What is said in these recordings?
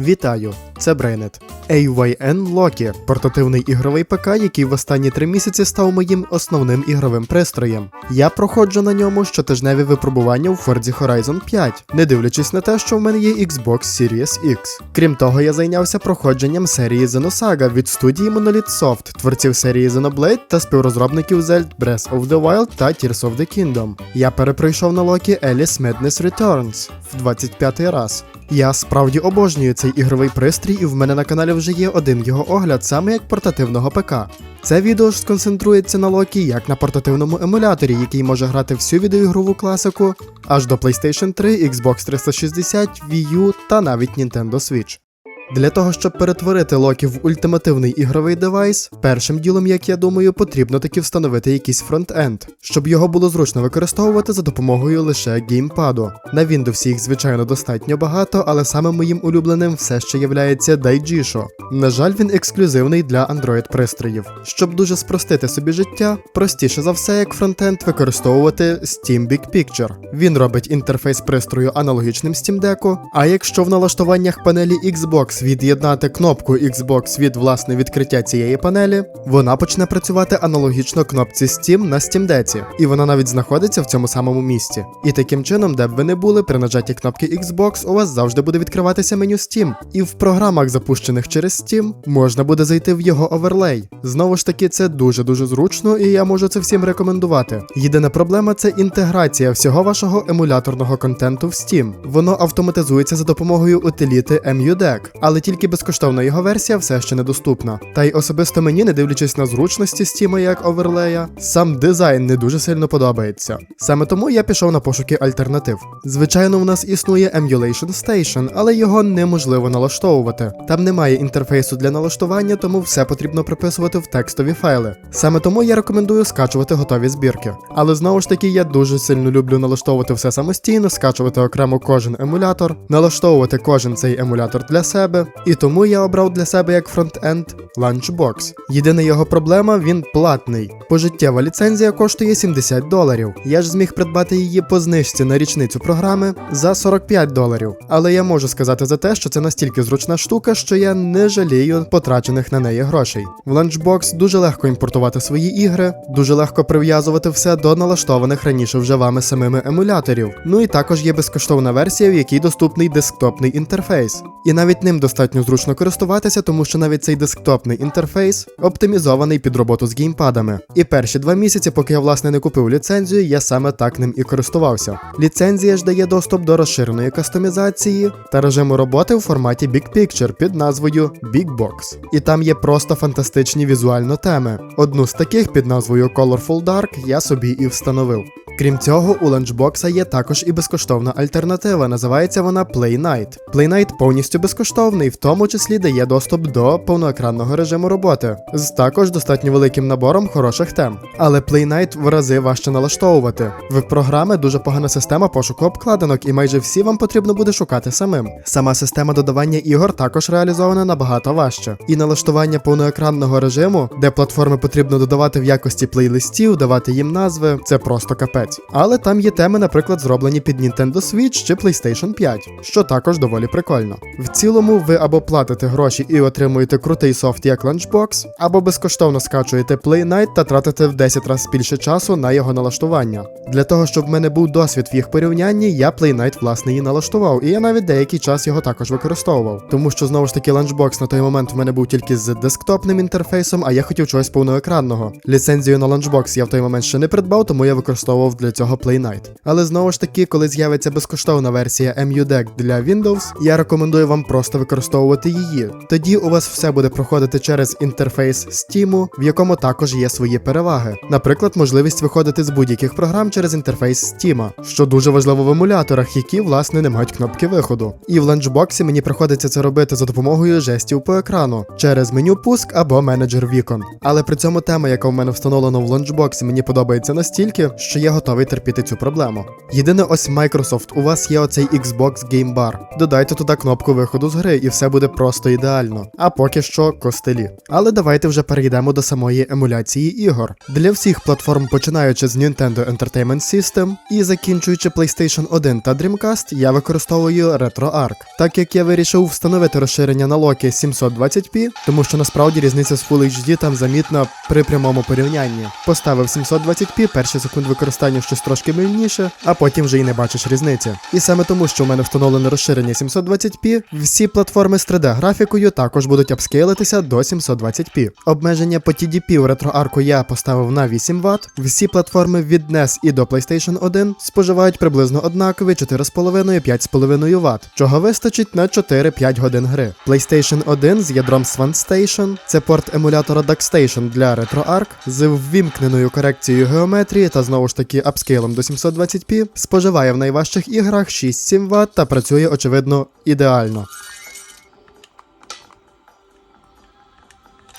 Вітаю, це Брейнет. AYN Loki – портативний ігровий ПК, який в останні три місяці став моїм основним ігровим пристроєм. Я проходжу на ньому щотижневі випробування у Forza Horizon 5, не дивлячись на те, що в мене є Xbox Series X. Крім того, я зайнявся проходженням серії Xenosaga від студії Monolith Soft, творців серії Xenoblade та співрозробників Zelda Breath of the Wild та Tears of the Kingdom. Я перепройшов на Локі Alice Madness Returns в 25-й раз. Я справді обожнюю цей ігровий пристрій, і в мене на каналі вже є один його огляд, саме як портативного ПК. Це відео ж сконцентрується на Локі як на портативному емуляторі, який може грати всю відеоігрову класику аж до PlayStation 3, Xbox 360, Wii U та навіть Nintendo Switch. Для того, щоб перетворити Локі в ультимативний ігровий девайс, першим ділом, як я думаю, потрібно таки встановити якийсь фронт-енд, щоб його було зручно використовувати за допомогою лише геймпаду. На Windows їх, звичайно, достатньо багато, але саме моїм улюбленим все ще являється Daijisho. На жаль, він ексклюзивний для Android пристроїв. Щоб дуже спростити собі життя, простіше за все, як фронтенд використовувати Steam Big Picture. Він робить інтерфейс пристрою аналогічним Steam Deck, а якщо в налаштуваннях панелі Xbox від'єднати кнопку Xbox від власне відкриття цієї панелі, вона почне працювати аналогічно кнопці Steam на Steam Deck, і вона навіть знаходиться в цьому самому місці. І таким чином, де б ви не були, при нажатті кнопки Xbox у вас завжди буде відкриватися меню Steam. І в програмах, запущених через Steam, можна буде зайти в його оверлей. Знову ж таки, це дуже-дуже зручно, і я можу це всім рекомендувати. Єдина проблема це інтеграція всього вашого емуляторного контенту в Steam. Воно автоматизується за допомогою утиліти MUDEC, але тільки безкоштовна його версія все ще недоступна. Та й особисто мені, не дивлячись на зручності Steam як оверлея, сам дизайн не дуже сильно подобається. Саме тому я пішов на пошуки альтернатив. Звичайно, в нас існує Emulation Station, але його неможливо налаштовувати. Там немає інтерфейсу для налаштування, тому все потрібно приписувати в текстові файли. Саме тому я рекомендую скачувати готові збірки. Але знову ж таки, я дуже сильно люблю налаштовувати все самостійно, скачувати окремо кожен емулятор, налаштовувати кожен цей емулятор для себе. І тому я обрав для себе як фронтенд Lunchbox. Єдина його проблема він платний. Пожиттєва ліцензія коштує 70 доларів. Я ж зміг придбати її по знижці на річницю програми за 45 доларів. Але я можу сказати за те, що це настільки зручна штука, що я не жалію потрачених на неї грошей. В Lunchbox дуже легко імпортувати свої ігри, дуже легко прив'язувати все до налаштованих раніше вже вами самими емуляторів. Ну і також є безкоштовна версія, в якій доступний десктопний інтерфейс. І навіть ним достатньо зручно користуватися, тому що навіть цей десктопний інтерфейс оптимізований під роботу з геймпадами. І перші два місяці, поки я власне не купив ліцензію, я саме так ним і користувався. Ліцензія ж дає доступ до розширеної кастомізації та режиму роботи у форматі Big Picture під назвою Big Box. І там є просто фантастичні візуально теми. Одну з таких під назвою Colorful Dark я собі і встановив. Крім цього, у ланчбокса є також і безкоштовна альтернатива. Називається вона Play Night. Play Night повністю безкоштовний, в тому числі дає доступ до повноекранного режиму роботи, з також достатньо великим набором хороших тем. Але Play Night в рази важче налаштовувати. В програми дуже погана система пошуку обкладинок, і майже всі вам потрібно буде шукати самим. Сама система додавання ігор також реалізована набагато важче. І налаштування повноекранного режиму, де платформи потрібно додавати в якості плейлистів, давати їм назви, це просто капець. Але там є теми, наприклад, зроблені під Nintendo Switch чи PlayStation 5, що також доволі прикольно. В цілому, ви або платите гроші і отримуєте крутий софт як Lunchbox, або безкоштовно скачуєте Play Night та тратите в 10 разів більше часу на його налаштування. Для того, щоб в мене був досвід в їх порівнянні, я Play Night власне і налаштував, і я навіть деякий час його також використовував. Тому що знову ж таки Lunchbox на той момент в мене був тільки з десктопним інтерфейсом, а я хотів чогось повноекранного. Ліцензію на Lunchbox я в той момент ще не придбав, тому я використовував для цього Play Night. Але знову ж таки, коли з'явиться безкоштовна версія MUDEC для Windows, я рекомендую вам просто використовувати її. Тоді у вас все буде проходити через інтерфейс Steam, в якому також є свої переваги. Наприклад, можливість виходити з будь-яких програм через інтерфейс Steam, що дуже важливо в емуляторах, які власне не мають кнопки виходу. І в ланчбоксі мені приходиться це робити за допомогою жестів по екрану через меню пуск або менеджер вікон. Але при цьому тема, яка в мене встановлена в ланчбоксі, мені подобається настільки, що я готовий терпіти цю проблему. Єдине, ось Microsoft, у вас є оцей Xbox Game Bar. Додайте туди кнопку виходу з гри, і все буде просто ідеально. А поки що костелі. Але давайте вже перейдемо до самої емуляції ігор. Для всіх платформ, починаючи з Nintendo Entertainment System і закінчуючи PlayStation 1 та Dreamcast, я використовую RetroArch. Так як я вирішив встановити розширення на Loki 720p, тому що насправді різниця з Full HD там замітна при прямому порівнянні. Поставив 720p, перші секунд використання щось трошки мильніше, а потім вже й не бачиш різниці. І саме тому, що в мене встановлене розширення 720p, всі платформи з 3D графікою також будуть апскейлитися до 720p. Обмеження по TDP у RetroArch я поставив на 8 Вт. Всі платформи від NES і до PlayStation 1 споживають приблизно однакові 4,5-5,5 Вт, чого вистачить на 4-5 годин гри. PlayStation 1 з ядром Swan Station – це порт емулятора DuckStation для RetroArch з ввімкненою корекцією геометрії та знову ж таки апскейлом до 720p, споживає в найважчих іграх 6-7 Вт та працює очевидно ідеально.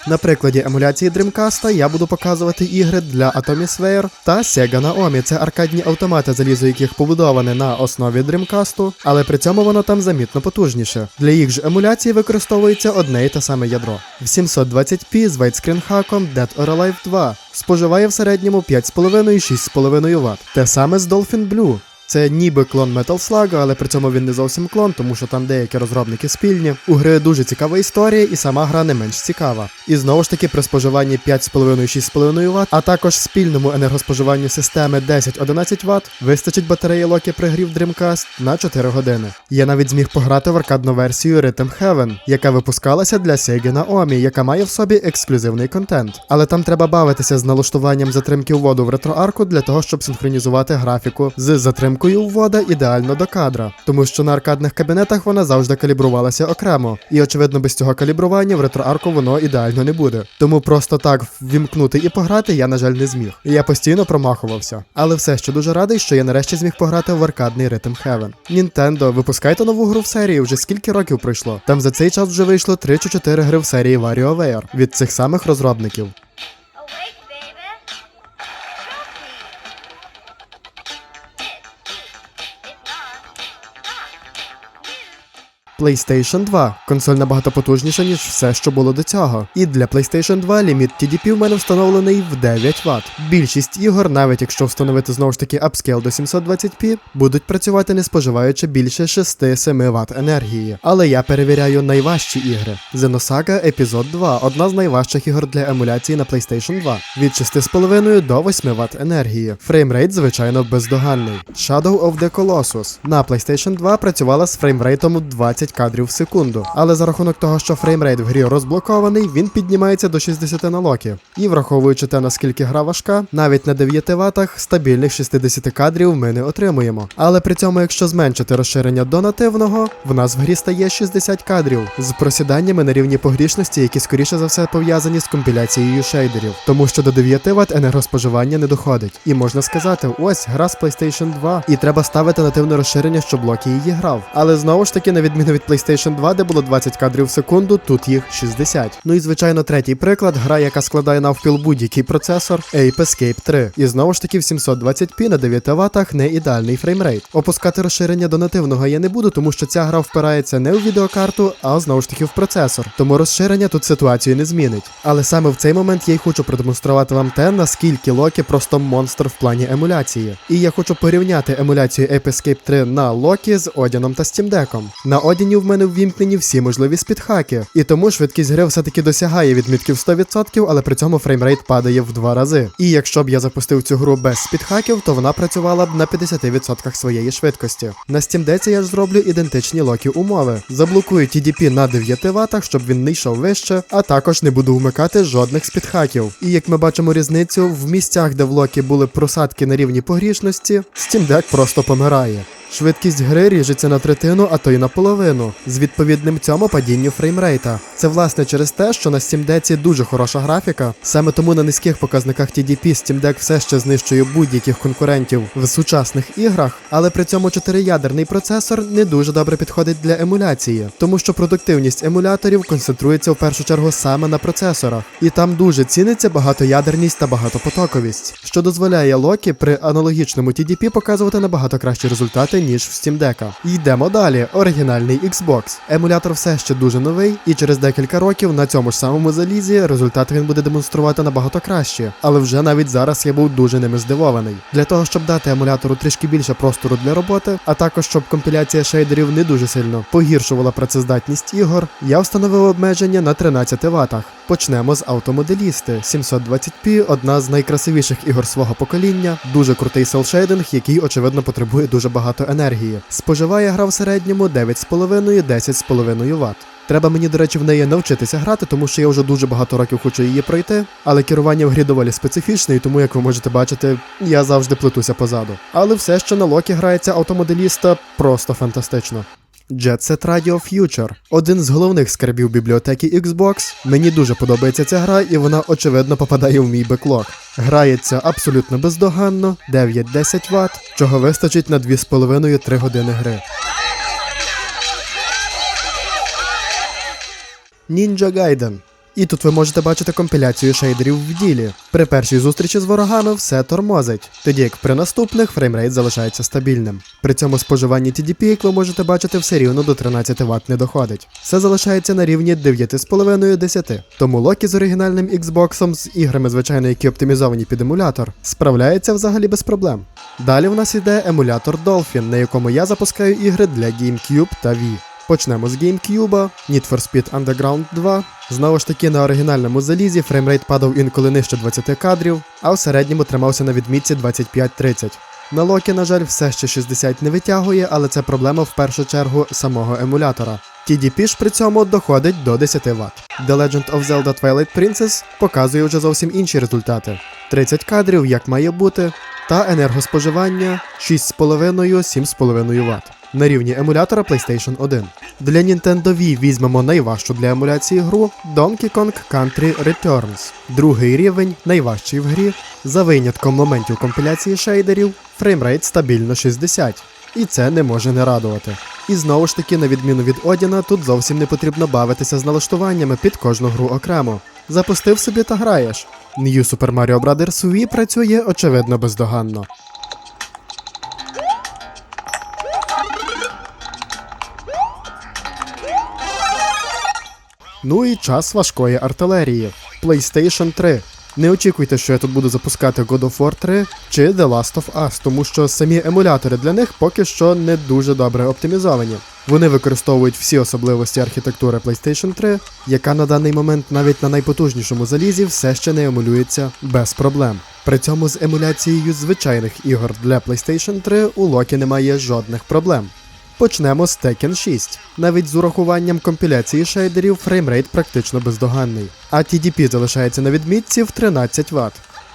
На прикладі емуляції Dreamcast я буду показувати ігри для Atomisphere та Sega Naomi. Це аркадні автомати, залізо яких побудоване на основі Dreamcast, але при цьому воно там замітно потужніше. Для їх ж емуляції використовується одне і те саме ядро. В 720p з widescreen хаком Dead or Alive 2 споживає в середньому 5,5-6,5 Вт. Те саме з Dolphin Blue. Це ніби клон Metal Slug, але при цьому він не зовсім клон, тому що там деякі розробники спільні. У гри дуже цікава історія, і сама гра не менш цікава. І знову ж таки при споживанні 5,5-6,5 Вт, а також спільному енергоспоживанню системи 10-11 Вт, вистачить батареї Loki пригрів Dreamcast на 4 години. Я навіть зміг пограти в аркадну версію Rhythm Heaven, яка випускалася для Sega Naomi, яка має в собі ексклюзивний контент. Але там треба бавитися з налаштуванням затримки вводу в ретроарку для того, щоб синхронізувати графіку з затримкою ввода ідеально до кадра, тому що на аркадних кабінетах вона завжди калібрувалася окремо, і очевидно, без цього калібрування в ретроарку воно ідеально не буде. Тому просто так ввімкнути і пограти я, на жаль, не зміг. І я постійно промахувався. Але все ще дуже радий, що я нарешті зміг пограти в аркадний Rhythm Heaven. Nintendo, випускайте нову гру в серії, вже скільки років пройшло. Там за цей час вже вийшло 3 чи 4 гри в серії WarioWare від цих самих розробників. PlayStation 2. Консоль набагато потужніша, ніж все, що було до цього. І для PlayStation 2 ліміт TDP в мене встановлений в 9 Вт. Більшість ігор, навіть якщо встановити знову ж таки апскейл до 720p, будуть працювати не споживаючи більше 6-7 Вт енергії. Але я перевіряю найважчі ігри. Xenosaga Episode 2 одна з найважчих ігор для емуляції на PlayStation 2. Від 6,5 до 8 Вт енергії. Фреймрейт, звичайно, бездоганний. Shadow of the Colossus на PlayStation 2 працювала з фреймрейтом 20 кадрів в секунду. Але за рахунок того, що фреймрейт в грі розблокований, він піднімається до 60 на локі. І враховуючи те, наскільки гра важка, навіть на 9 ватах стабільних 60 кадрів ми не отримуємо. Але при цьому, якщо зменшити розширення до нативного, в нас в грі стає 60 кадрів з просіданнями на рівні погрішності, які скоріше за все пов'язані з компіляцією шейдерів, тому що до 9 Вт енергоспоживання не доходить. І можна сказати, ось гра з PlayStation 2, і треба ставити нативне розширення, щоб Локі її грав. Але знову ж таки, на відміну від PlayStation 2, де було 20 кадрів в секунду, тут їх 60. Ну і звичайно, третій приклад гра, яка складає навпіл будь-який процесор Ape Escape 3. І знову ж таки в 720p на 9 ватах не ідеальний фреймрейт. Опускати розширення до нативного я не буду, тому що ця гра впирається не у відеокарту, а знову ж таки в процесор. Тому розширення тут ситуацію не змінить. Але саме в цей момент я й хочу продемонструвати вам те, наскільки Локі просто монстр в плані емуляції. І я хочу порівняти емуляцію Ape Escape 3 на Локі з Одіном та Steam Deck. На Одіні в мене ввімкнені всі можливі спідхаки, і тому швидкість гри все-таки досягає відмітків 100%, але при цьому фреймрейт падає в два рази. І якщо б я запустив цю гру без спідхаків, то вона працювала б на 50% своєї швидкості. На Steam Deck я ж зроблю ідентичні локі умови. Заблокую TDP на 9 Вт, щоб він не йшов вище, а також не буду вмикати жодних спідхаків. І як ми бачимо різницю, в місцях, де в локі були просадки на рівні погрішності, Steam Deck просто помирає. Швидкість гри ріжеться на третину, а то й на половину. Причину з відповідним цьому падінню фреймрейта. Це власне через те, що на Steam Deck дуже хороша графіка. Саме тому на низьких показниках TDP Steam Deck все ще знищує будь-яких конкурентів в сучасних іграх, але при цьому чотириядерний процесор не дуже добре підходить для емуляції, тому що продуктивність емуляторів концентрується в першу чергу саме на процесорах, і там дуже ціниться багатоядерність та багатопотоковість, що дозволяє Локі при аналогічному TDP показувати набагато кращі результати, ніж в Steam Deck. Йдемо далі. Оригінальний Xbox. Емулятор все ще дуже новий, і через декілька років на цьому ж самому залізі результати він буде демонструвати набагато краще. Але вже навіть зараз я був дуже ними здивований. Для того, щоб дати емулятору трішки більше простору для роботи, а також щоб компіляція шейдерів не дуже сильно погіршувала працездатність ігор, я встановив обмеження на 13 ватах. Почнемо з автомоделісти. 720p одна з найкрасивіших ігор свого покоління, дуже крутий селшейдинг, який очевидно потребує дуже багато енергії. Споживає гра в середньому 9,5-10,5 Вт. Треба мені, до речі, в неї навчитися грати, тому що я вже дуже багато років хочу її пройти. Але керування в грі доволі специфічне, і тому, як ви можете бачити, я завжди плетуся позаду. Але все, що на локі грається автомоделіста, просто фантастично. Jet Set Radio Future один з головних скарбів бібліотеки Xbox. Мені дуже подобається ця гра, і вона очевидно попадає в мій беклог. Грається абсолютно бездоганно, 9-10 Вт, чого вистачить на 2,5-3 години гри. Ninja Gaiden. І тут ви можете бачити компіляцію шейдерів в ділі. При першій зустрічі з ворогами все тормозить, тоді як при наступних фреймрейт залишається стабільним. При цьому споживанні TDP, як ви можете бачити, все рівно до 13 Вт не доходить. Все залишається на рівні 9,5-10. Тому Локі з оригінальним Xbox, з іграми, звичайно, які оптимізовані під емулятор, справляється взагалі без проблем. Далі в нас йде емулятор Dolphin, на якому я запускаю ігри для GameCube та Wii. Почнемо з GameCube, Need for Speed Underground 2. Знову ж таки, на оригінальному залізі фреймрейт падав інколи нижче 20 кадрів, а в середньому тримався на відмітці 25-30. На Локі, на жаль, все ще 60 не витягує, але це проблема в першу чергу самого емулятора. TDP ж при цьому доходить до 10 Вт. The Legend of Zelda Twilight Princess показує вже зовсім інші результати: 30 кадрів, як має бути, та енергоспоживання 6,5-7,5 Вт на рівні емулятора PlayStation 1. Для Nintendo Wii візьмемо найважчу для емуляції гру Donkey Kong Country Returns. Другий рівень, найважчий в грі, за винятком моментів компіляції шейдерів, фреймрейт стабільно 60. І це не може не радувати. І знову ж таки, на відміну від Одіна, тут зовсім не потрібно бавитися з налаштуваннями під кожну гру окремо. Запустив собі та граєш. New Super Mario Bros. Wii працює очевидно бездоганно. Ну і час важкої артилерії. PlayStation 3. Не очікуйте, що я тут буду запускати God of War 3 чи The Last of Us, тому що самі емулятори для них поки що не дуже добре оптимізовані. Вони використовують всі особливості архітектури PlayStation 3, яка на даний момент навіть на найпотужнішому залізі все ще не емулюється без проблем. При цьому з емуляцією звичайних ігор для PlayStation 3 у Локі немає жодних проблем. Почнемо з Tekken 6. Навіть з урахуванням компіляції шейдерів фреймрейт практично бездоганний, а TDP залишається на відмітці в 13 Вт.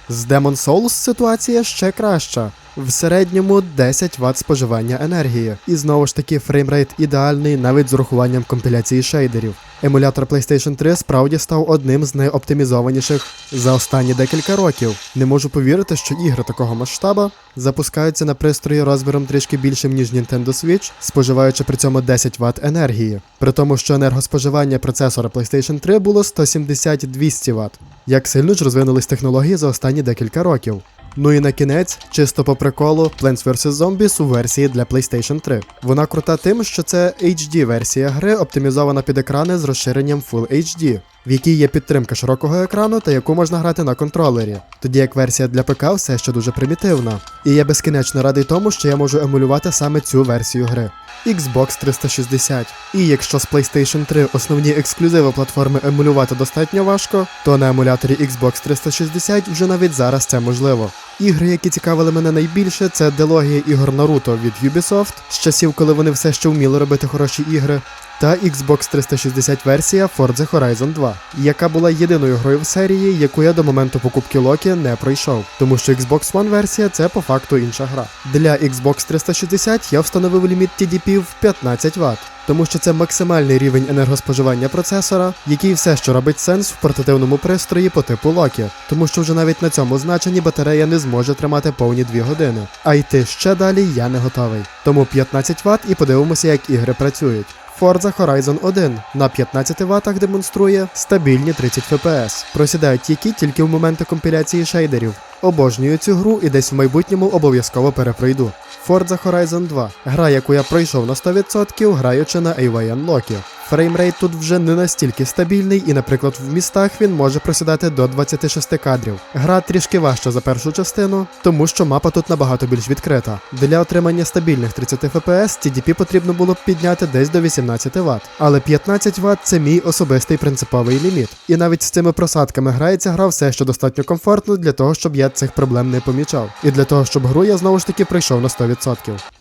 З Demon Souls ситуація ще краща. В середньому 10 Вт споживання енергії. І знову ж таки фреймрейт ідеальний навіть з урахуванням компіляції шейдерів. Емулятор PlayStation 3 справді став одним з найоптимізованіших за останні декілька років. Не можу повірити, що ігри такого масштаба запускаються на пристрої розміром трішки більшим, ніж Nintendo Switch, споживаючи при цьому 10 Вт енергії. При тому, що енергоспоживання процесора PlayStation 3 було 170-200 Вт. Як сильно ж розвинулись технології за останні декілька років. Ну і на кінець, чисто по приколу, Plants vs. Zombies у версії для PlayStation 3. Вона крута тим, що це HD-версія гри, оптимізована під екрани з розширенням Full HD, в якій є підтримка широкого екрану та яку можна грати на контролері. Тоді як версія для ПК все ще дуже примітивна. І я безкінечно радий тому, що я можу емулювати саме цю версію гри. Xbox 360. І якщо з PlayStation 3 основні ексклюзиви платформи емулювати достатньо важко, то на емуляторі Xbox 360 вже навіть зараз це можливо. Ігри, які цікавили мене найбільше, це дилогія ігор Naruto від Ubisoft з часів, коли вони все ще вміли робити хороші ігри. Та Xbox 360 версія Forza Horizon 2, яка була єдиною грою в серії, яку я до моменту покупки Локі не пройшов, тому що Xbox One версія це по факту інша гра. Для Xbox 360 я встановив ліміт TDP в 15 Вт. Тому що це максимальний рівень енергоспоживання процесора, який все ще робить сенс в портативному пристрої по типу Локі, тому що вже навіть на цьому значенні батарея не зможе тримати повні 2 години. А йти ще далі я не готовий. Тому 15 Вт і подивимося, як ігри працюють. Forza Horizon 1 на 15 ватах демонструє стабільні 30 FPS. Просідають які тільки в моменти компіляції шейдерів. Обожнюю цю гру і десь в майбутньому обов'язково перепройду. Forza Horizon 2 гра, яку я пройшов на 100%, граючи на AYN Loki. Фреймрейт тут вже не настільки стабільний, і, наприклад, в містах він може просідати до 26 кадрів. Гра трішки важча за першу частину, тому що мапа тут набагато більш відкрита. Для отримання стабільних 30 FPS TDP потрібно було б підняти десь до 18 Вт. Але 15 Вт це мій особистий принциповий ліміт. І навіть з цими просадками грається гра все ще достатньо комфортно для того, щоб я цих проблем не помічав. І для того, щоб гру я знову ж таки пройшов на 100%.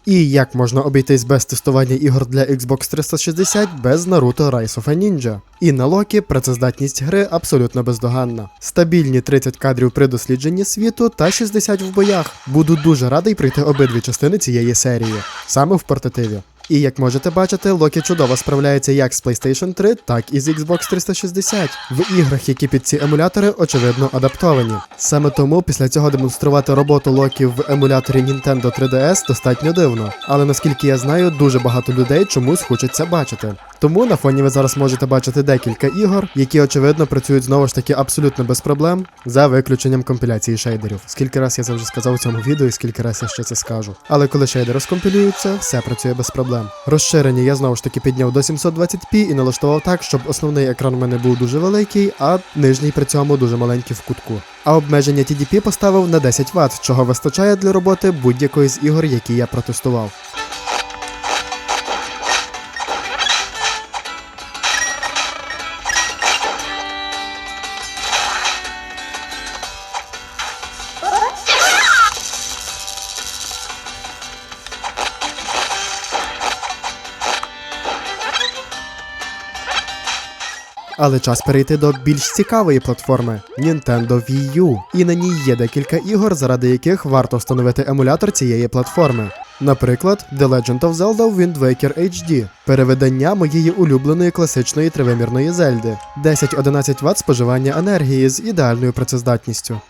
І як можна обійтись без тестування ігор для Xbox 360 без Naruto Rise of a Ninja? І на Локі працездатність гри абсолютно бездоганна. Стабільні 30 кадрів при дослідженні світу та 60 в боях. Буду дуже радий пройти обидві частини цієї серії, саме в портативі. І як можете бачити, Локі чудово справляється як з PlayStation 3, так і з Xbox 360 в іграх, які під ці емулятори очевидно адаптовані. Саме тому після цього демонструвати роботу Локі в емуляторі Nintendo 3DS достатньо дивно. Але наскільки я знаю, дуже багато людей чомусь хочуть це бачити. Тому на фоні ви зараз можете бачити декілька ігор, які очевидно працюють знову ж таки абсолютно без проблем, за виключенням компіляції шейдерів. Скільки раз я це вже сказав у цьому відео, і скільки раз я ще це скажу. Але коли шейдери скомпілюються, все працює без проблем. Розширення я знову ж таки підняв до 720p і налаштував так, щоб основний екран у мене був дуже великий, а нижній при цьому дуже маленький в кутку. А обмеження TDP поставив на 10 Вт, чого вистачає для роботи будь-якої з ігор, які я протестував. Але час перейти до більш цікавої платформи Nintendo Wii U. І на ній є декілька ігор, заради яких варто встановити емулятор цієї платформи. Наприклад, The Legend of Zelda Wind Waker HD, переведення моєї улюбленої класичної тривимірної Зельди, 10-11 Вт споживання енергії з ідеальною працездатністю.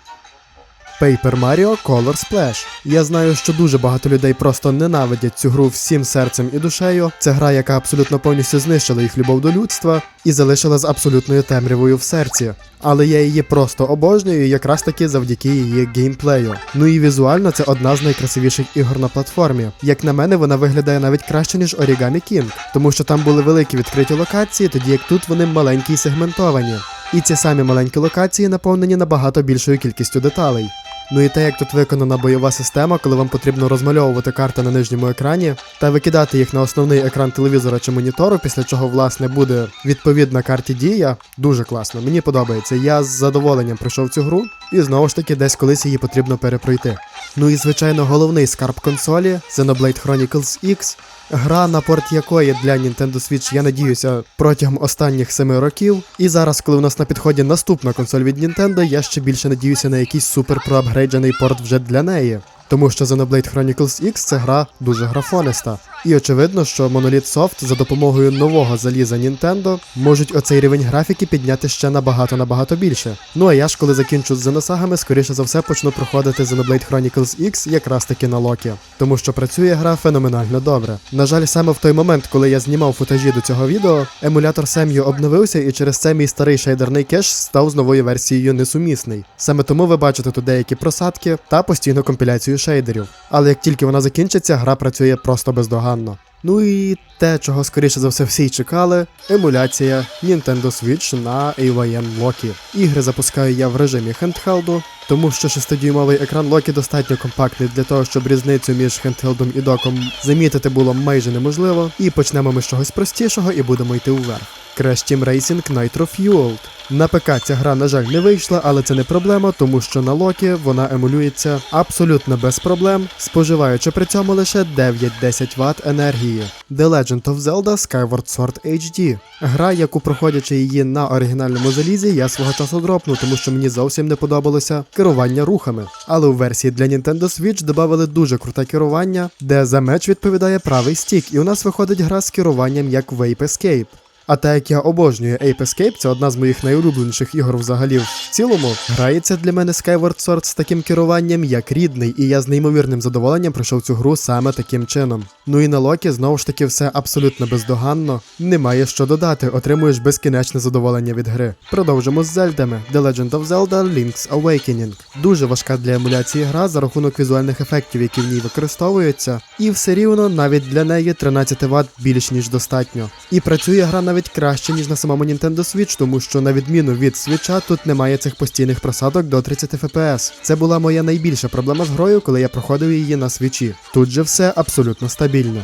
Paper Mario Color Splash. Я знаю, що дуже багато людей просто ненавидять цю гру всім серцем і душею. Це гра, яка абсолютно повністю знищила їх любов до людства і залишила з абсолютною темрявою в серці. Але я її просто обожнюю якраз таки завдяки її геймплею. Ну і візуально це одна з найкрасивіших ігор на платформі. Як на мене, вона виглядає навіть краще, ніж Origami King, тому що там були великі відкриті локації, тоді як тут вони маленькі і сегментовані. І ці самі маленькі локації наповнені набагато більшою кількістю деталей. Ну і те, як тут виконана бойова система, коли вам потрібно розмальовувати карти на нижньому екрані та викидати їх на основний екран телевізора чи монітору, після чого, власне, буде відповідна карті дія, дуже класно. Мені подобається. Я з задоволенням пройшов цю гру, і знову ж таки десь колись її потрібно перепройти. Ну і звичайно, головний скарб консолі Xenoblade Chronicles X, гра на порт якої для Nintendo Switch, я надіюся, протягом останніх семи років. І зараз, коли у нас на підході наступна консоль від Nintendo, я ще більше надіюся на якийсь супер проапгрейджений порт вже для неї. Тому що Xenoblade Chronicles X це гра дуже графониста. І очевидно, що Monolith Soft за допомогою нового заліза Nintendo можуть оцей рівень графіки підняти ще набагато набагато більше. Ну а я ж коли закінчу з Зеносагами, скоріше за все почну проходити Xenoblade Chronicles X якраз таки на локі, тому що працює гра феноменально добре. На жаль, саме в той момент, коли я знімав футажі до цього відео, емулятор Сем'ю обновився, і через це мій старий шейдерний кеш став з новою версією несумісний. Саме тому ви бачите тут деякі просадки та постійну компіляцію шейдерів. Але як тільки вона закінчиться, гра працює просто бездоганно. Погано. Ну і те, чого скоріше за все всі й чекали, емуляція Nintendo Switch на AYN Loki. Ігри запускаю я в режимі хендхелду, тому що 6-дюймовий екран Loki достатньо компактний для того, щоб різницю між хендхелдом і доком замітити було майже неможливо. І почнемо ми з чогось простішого і будемо йти вверх. Crash Team Racing Nitro Fueled. На ПК ця гра, на жаль, не вийшла, але це не проблема, тому що на локі вона емулюється абсолютно без проблем, споживаючи при цьому лише 9-10 Вт енергії. Технології The Legend of Zelda Skyward Sword HD. Гра, яку проходячи її на оригінальному залізі, я свого часу дропну, тому що мені зовсім не подобалося керування рухами. Але у версії для Nintendo Switch додали дуже круте керування, де за меч відповідає правий стік, і у нас виходить гра з керуванням як Vape Escape. А так як я обожнюю Ape Escape, це одна з моїх найулюбленіших ігор взагалі в цілому. Грається для мене Skyward Sword з таким керуванням як рідний, і я з неймовірним задоволенням пройшов цю гру саме таким чином. Ну і на Локі знову ж таки все абсолютно бездоганно. Немає що додати, отримуєш безкінечне задоволення від гри. Продовжимо з Зельдами. The Legend of Zelda Link's Awakening. Дуже важка для емуляції гра за рахунок візуальних ефектів, які в ній використовуються, і все рівно навіть для неї 13 Вт більш ніж достатньо. І працює гра навіть краще, ніж на самому Nintendo Switch, тому що на відміну від Switch, тут немає цих постійних просадок до 30 FPS. Це була моя найбільша проблема з грою, коли я проходив її на свічі. Тут же все абсолютно стабільно.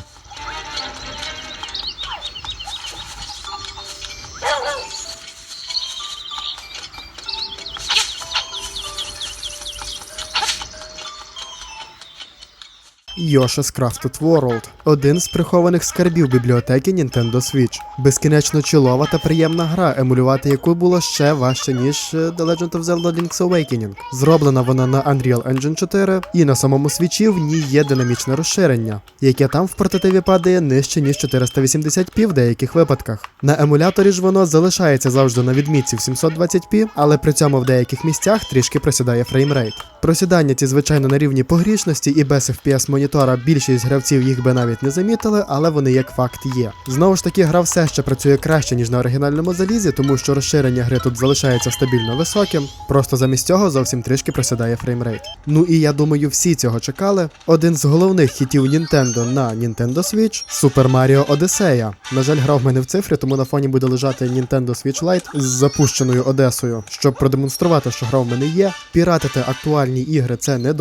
Yoshi's Crafted World один з прихованих скарбів бібліотеки Nintendo Switch. Безкінечно чолова та приємна гра, емулювати яку було ще важче, ніж е, The Legend of Zelda Link's Awakening. Зроблена вона на Unreal Engine 4, і на самому свічі в ній є динамічне розширення, яке там в портативі падає нижче ніж 480p в деяких випадках. На емуляторі ж воно залишається завжди на відмітці в 720p, але при цьому в деяких місцях трішки просідає фреймрейт. Просідання ці, звичайно, на рівні погрішності і без FPS монітора більшість гравців їх би навіть не замітили, але вони як факт є. Знову ж таки, гра все ще працює краще, ніж на оригінальному залізі, тому що розширення гри тут залишається стабільно високим. Просто замість цього зовсім трішки просідає фреймрейт. Ну і я думаю, всі цього чекали. Один з головних хітів Nintendo на Nintendo Switch Super Mario Odyssey. На жаль, гра в мене в цифрі, тому на фоні буде лежати Nintendo Switch Lite з запущеною Одесою, щоб продемонструвати, що гра в мене є. Піратити актуальні ігри це не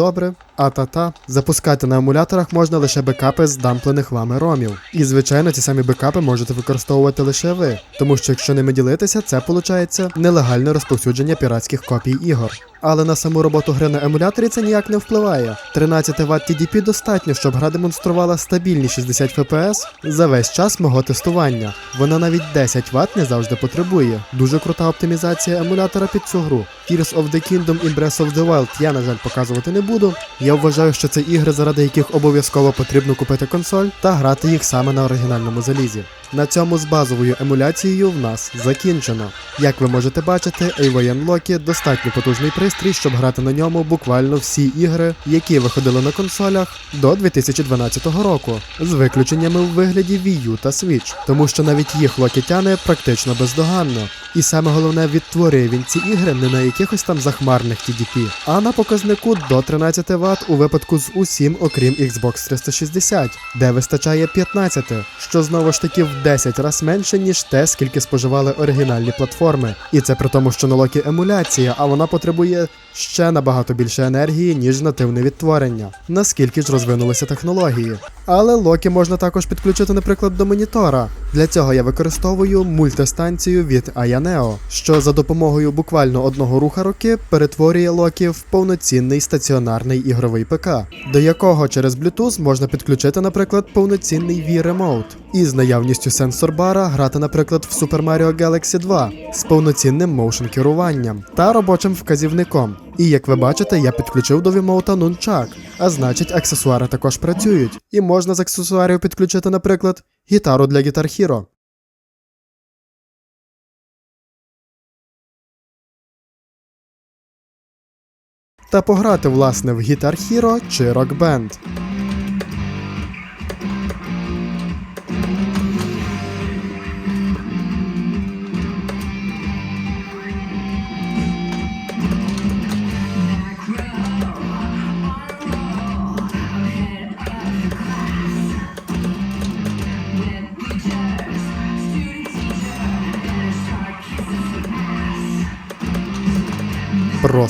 добре. А та-та, запускати на емуляторах можна лише бекапи з дамплених вами ромів. І звичайно, ці самі бекапи можете використовувати лише ви, тому що якщо ними ділитися, це виходить нелегальне розповсюдження піратських копій ігор. Але на саму роботу гри на емуляторі це ніяк не впливає. 13 Вт TDP достатньо, щоб гра демонструвала стабільні 60 FPS за весь час мого тестування. Вона навіть 10 Вт не завжди потребує. Дуже крута оптимізація емулятора під цю гру. Tears of the Kingdom і Breath of the Wild я, на жаль, показувати не буду. Я вважаю, що це ігри, заради яких обов'язково потрібно купити консоль та грати їх саме на оригінальному залізі. На цьому з базовою емуляцією в нас закінчено. Як ви можете бачити, AVN Loki достатньо потужний пристрій, щоб грати на ньому буквально всі ігри, які виходили на консолях до 2012 року, з виключеннями у вигляді Wii U та Switch, тому що навіть їх Loki тяне практично бездоганно. І саме головне відтворює він ці ігри не на якихось там захмарних TDP, а на показнику до 13 Вт у випадку з усім, окрім Xbox 360, де вистачає 15, що знову ж таки в 10 раз менше, ніж те, скільки споживали оригінальні платформи. І це при тому, що на Локі емуляція, а вона потребує ще набагато більше енергії, ніж нативне відтворення. Наскільки ж розвинулися технології. Але Локі можна також підключити, наприклад, до монітора. Для цього я використовую мультистанцію від Ayaneo, що за допомогою буквально одного руха руки перетворює Локі в повноцінний стаціонарний ігровий ПК, до якого через Bluetooth можна підключити, наприклад, повноцінний Wii Remote. І з наявністю сенсор-бара грати, наприклад, в Super Mario Galaxy 2 з повноцінним моушн керуванням та робочим вказівником. І як ви бачите, я підключив до вімоута нунчак, а значить аксесуари також працюють. І можна з аксесуарів підключити, наприклад, гітару для Guitar Hero. Та пограти, власне, в Guitar Hero чи Rock Band.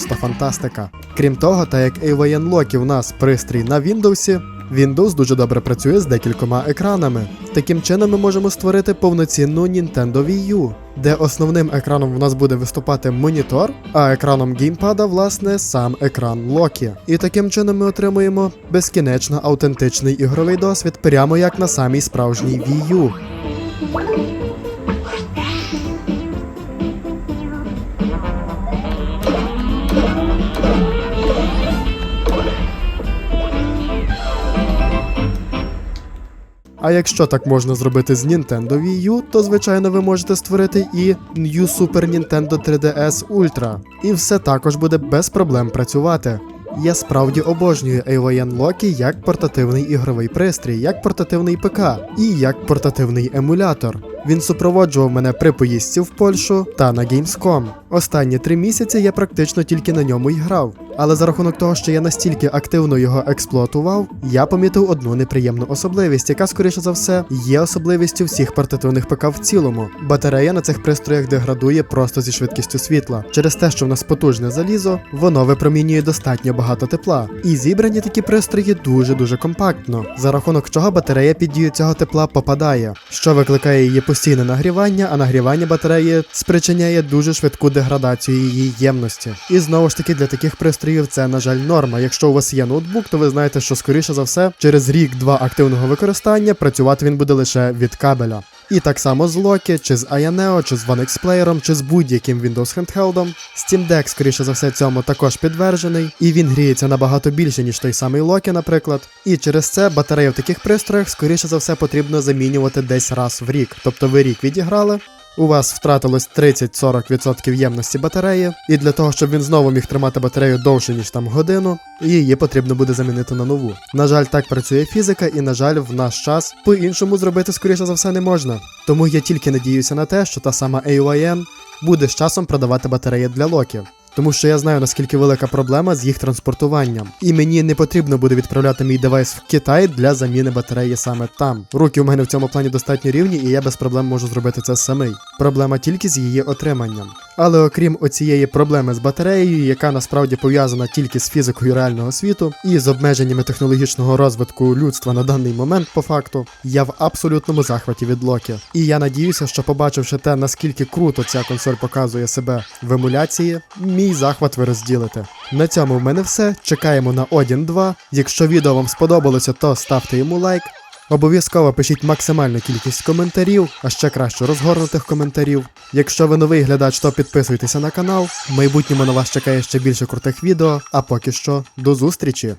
Просто фантастика. Крім того, так як AVN Loki у нас пристрій на Windows, Windows дуже добре працює з декількома екранами. Таким чином ми можемо створити повноцінну Nintendo Wii U, де основним екраном в нас буде виступати монітор, а екраном геймпада, власне, сам екран Локі. І таким чином ми отримуємо безкінечно аутентичний ігровий досвід, прямо як на самій справжній Wii U. А якщо так можна зробити з Nintendo Wii U, то звичайно ви можете створити і New Super Nintendo 3DS Ultra. І все також буде без проблем працювати. Я справді обожнюю AVN Loki як портативний ігровий пристрій, як портативний ПК і як портативний емулятор. Він супроводжував мене при поїздці в Польщу та на Gamescom. Останні три місяці я практично тільки на ньому й грав. Але за рахунок того, що я настільки активно його експлуатував, я помітив одну неприємну особливість, яка, скоріше за все, є особливістю всіх портативних ПК в цілому. Батарея на цих пристроях деградує просто зі швидкістю світла. Через те, що в нас потужне залізо, воно випромінює достатньо багато тепла. І зібрані такі пристрої дуже-дуже компактно, за рахунок чого батарея під дію цього тепла попадає, що викликає її постійне нагрівання, а нагрівання батареї спричиняє дуже швидку деградацію її ємності. І знову ж таки для таких пристроїв це, на жаль, норма. Якщо у вас є ноутбук, то ви знаєте, що скоріше за все через рік-два активного використання працювати він буде лише від кабеля. І так само з Loki, чи з Ayaneo, чи з One X Player, чи з будь-яким Windows handheldом. Steam Deck, скоріше за все, цьому також підтверджений, і він гріється набагато більше, ніж той самий Loki, наприклад. І через це батареї в таких пристроях, скоріше за все, потрібно замінювати десь раз в рік. Тобто ви рік відіграли. У вас втратилось 30-40% ємності батареї, і для того, щоб він знову міг тримати батарею довше, ніж там годину, її потрібно буде замінити на нову. На жаль, так працює фізика, і на жаль, в наш час по-іншому зробити скоріше за все не можна. Тому я тільки надіюся на те, що та сама AYN буде з часом продавати батареї для локів. Тому що я знаю наскільки велика проблема з їх транспортуванням, і мені не потрібно буде відправляти мій девайс в Китай для заміни батареї саме там. Руки у мене в цьому плані достатньо рівні, і я без проблем можу зробити це самий. Проблема тільки з її отриманням. Але окрім оцієї проблеми з батареєю, яка насправді пов'язана тільки з фізикою реального світу і з обмеженнями технологічного розвитку людства на даний момент, по факту, я в абсолютному захваті від Локі. І я надіюся, що побачивши те, наскільки круто ця консоль показує себе в емуляції, мій захват ви розділите. На цьому в мене все. Чекаємо на Odin 2. Якщо відео вам сподобалося, то ставте йому лайк. Обов'язково пишіть максимальну кількість коментарів, а ще краще розгорнутих коментарів. Якщо ви новий глядач, то підписуйтеся на канал. В майбутньому на вас чекає ще більше крутих відео. А поки що, до зустрічі!